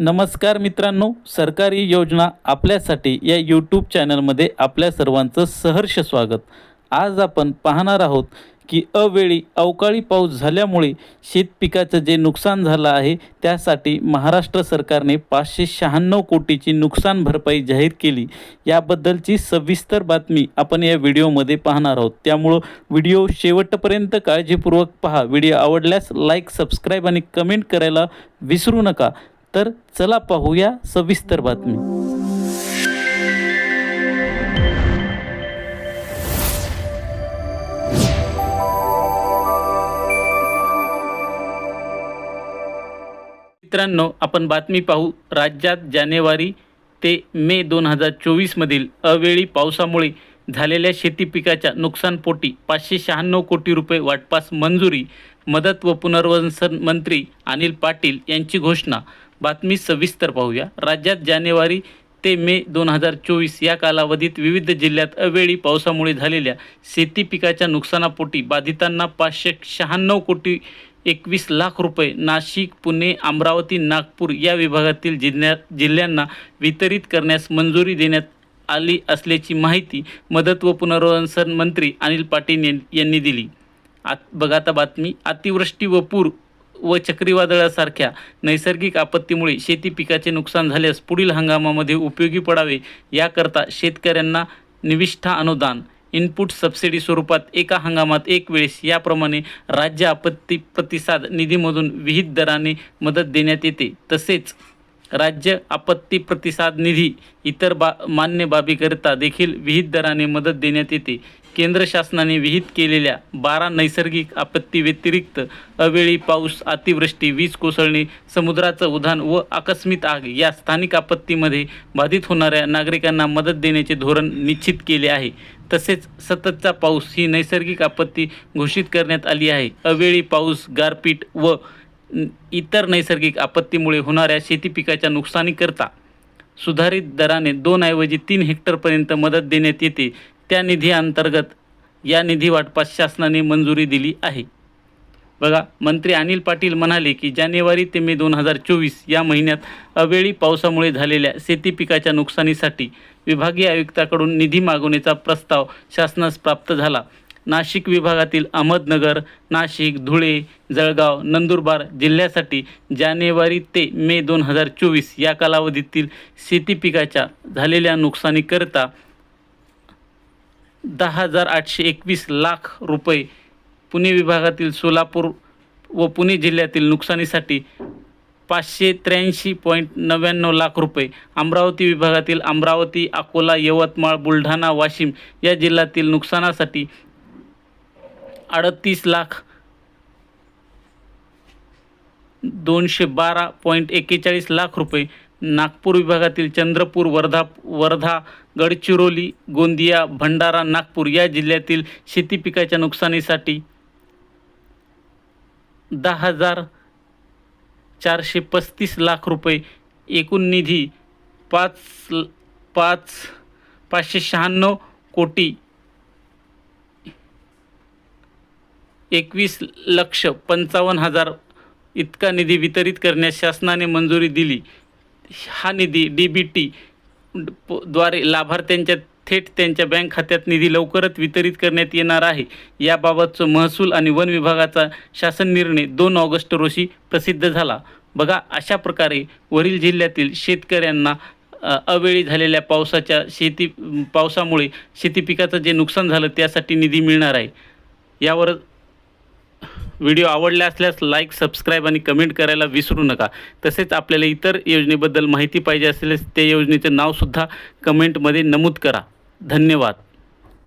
नमस्कार मित्रांनो सरकारी योजना आपल्यासाठी या यूट्यूब चॅनलमध्ये आपल्या सर्वांचं सहर्ष स्वागत. आज आपण पाहणार आहोत की अवेळी अवकाळी पाऊस झाल्यामुळे शेतपिकाचं जे नुकसान झालं आहे त्यासाठी महाराष्ट्र सरकारने पाचशे शहाण्णव कोटीची नुकसान भरपाई जाहीर केली. याबद्दलची सविस्तर बातमी आपण या व्हिडिओमध्ये पाहणार आहोत. त्यामुळं व्हिडिओ शेवटपर्यंत काळजीपूर्वक पहा. व्हिडिओ आवडल्यास लाईक सबस्क्राईब आणि कमेंट करायला विसरू नका. तर चला पाहूया सविस्तर बातमी. मित्रांनो आपण बातमी पाहू. राज्यात जानेवारी ते मे दोन हजार चोवीसमधील अवेळी पावसामुळे झालेल्या शेती पिकाच्या नुकसानपोटी पाचशे शहाण्णव कोटी रुपये वाटपास मंजुरी मदत व पुनर्वसन मंत्री अनिल पाटील यांची घोषणा बातमी सविस्तर पाहूया. राज्यात जानेवारी ते मे दोन हजार चोवीस या कालावधीत विविध जिल्ह्यात अवेळी पावसामुळे झालेल्या शेती पिकाच्या नुकसानापोटी बाधितांना पाचशे शहाण्णव कोटी एकवीस लाख रुपये नाशिक पुणे अमरावती नागपूर या विभागातील जिल्ह्या जिल्ह्यांना वितरित करण्यास मंजुरी देण्यात आली असल्याची माहिती मदत व पुनर्वसन मंत्री अनिल पाटील यांनी दिली. आत बघा आता बातमी. अतिवृष्टी व पूर व चक्रीवादळासारख्या नैसर्गिक आपत्तीमुळे शेती पिकाचे नुकसान झाल्यास पुढील हंगामामध्ये उपयोगी पडावे याकरता शेतकऱ्यांना निविष्ठा अनुदान इनपुट सबसिडी स्वरूपात एका हंगामात एक वेळेस याप्रमाणे राज्य आपत्ती प्रतिसाद निधीमधून विहित दराने मदत देण्यात येते. तसेच राज्य आपत्ती प्रतिसाद निधी इतर बा मान्य बाबीकरिता देखील विहित दराने मदत देण्यात येते. केंद्र शासनाने विहित केलेल्या बारा नैसर्गिक आपत्ती व्यतिरिक्त अवेळी पाऊस अतिवृष्टी वीज कोसळणे समुद्राचं उधाण व आकस्मिक आग या स्थानिक आपत्तीमध्ये बाधित होणाऱ्या नागरिकांना मदत देण्याचे धोरण निश्चित केले आहे. तसेच सततचा पाऊस ही नैसर्गिक आपत्ती घोषित करण्यात आली आहे. अवेळी पाऊस गारपीट व इतर नैसर्गिक आपत्तीमुळे होणाऱ्या शेती पिकाच्या नुकसानीकरता सुधारित दराने दोन ऐवजी तीन हेक्टरपर्यंत मदत देण्यात येते. त्या निधी अंतर्गत या निधी वाटपास शासनाने मंजुरी दिली आहे. बघा मंत्री अनिल पाटील म्हणाले की जानेवारी ते मे दोन हजार चोवीस या महिन्यात अवेळी पावसामुळे झालेल्या शेती पिकाच्या नुकसानीसाठी विभागीय आयुक्ताकडून निधी मागवण्याचा प्रस्ताव शासनास प्राप्त झाला. नाशिक विभागातील अहमदनगर नाशिक धुळे जळगाव नंदुरबार जिल्ह्यासाठी जानेवारी ते मे दोन हजार चोवीस या कालावधीतील शेती पिकाच्या झालेल्या नुकसानीकरिता दहा हजार आठशे एकवीस लाख रुपये पुणे विभागातील सोलापूर व पुणे जिल्ह्यातील नुकसानीसाठी पाचशे त्र्याऐंशी पॉईंट नव्याण्णव लाख रुपये. अमरावती विभागातील अमरावती अकोला यवतमाळ बुलढाणा वाशिम या जिल्ह्यातील नुकसानासाठी अडतीस लाख दोनशे बारा पॉईंट एक्केचाळीस लाख रुपये नागपूर विभागातील चंद्रपूर वर्धा वर्धा गडचिरोली गोंदिया भंडारा नागपूर या जिल्ह्यातील शेती पिकाच्या नुकसानीसाठी दहा हजार चारशे पस्तीस लाख रुपये एकूण निधी पाच पाच पाचशे शहाण्णव कोटी एकवीस लक्ष पंचावन्न हजार इतका निधी वितरित करण्यास शासनाने मंजुरी दिली. हा निधी डी बी टी द्वारे लाभार्थ्यांच्या थेट त्यांच्या बँक खात्यात निधी लवकरच वितरित करण्यात येणार आहे. याबाबतचं महसूल आणि वन विभागाचा शासन निर्णय दोन ऑगस्ट रोजी प्रसिद्ध झाला. बघा अशा प्रकारे वरील जिल्ह्यातील शेतकऱ्यांना अवेळी झालेल्या पावसाच्या शेती पावसामुळे शेती पिकाचं जे नुकसान झालं त्यासाठी निधी मिळणार आहे. यावर व्हिडिओ आवडला असल्यास लाईक सबस्क्राईब आणि कमेंट करायला विसरू नका. तसेच आपल्याला इतर योजनेबद्दल माहिती पाहिजे असल्यास त्या योजनेचं नावसुद्धा कमेंटमध्ये नमूद करा. धन्यवाद.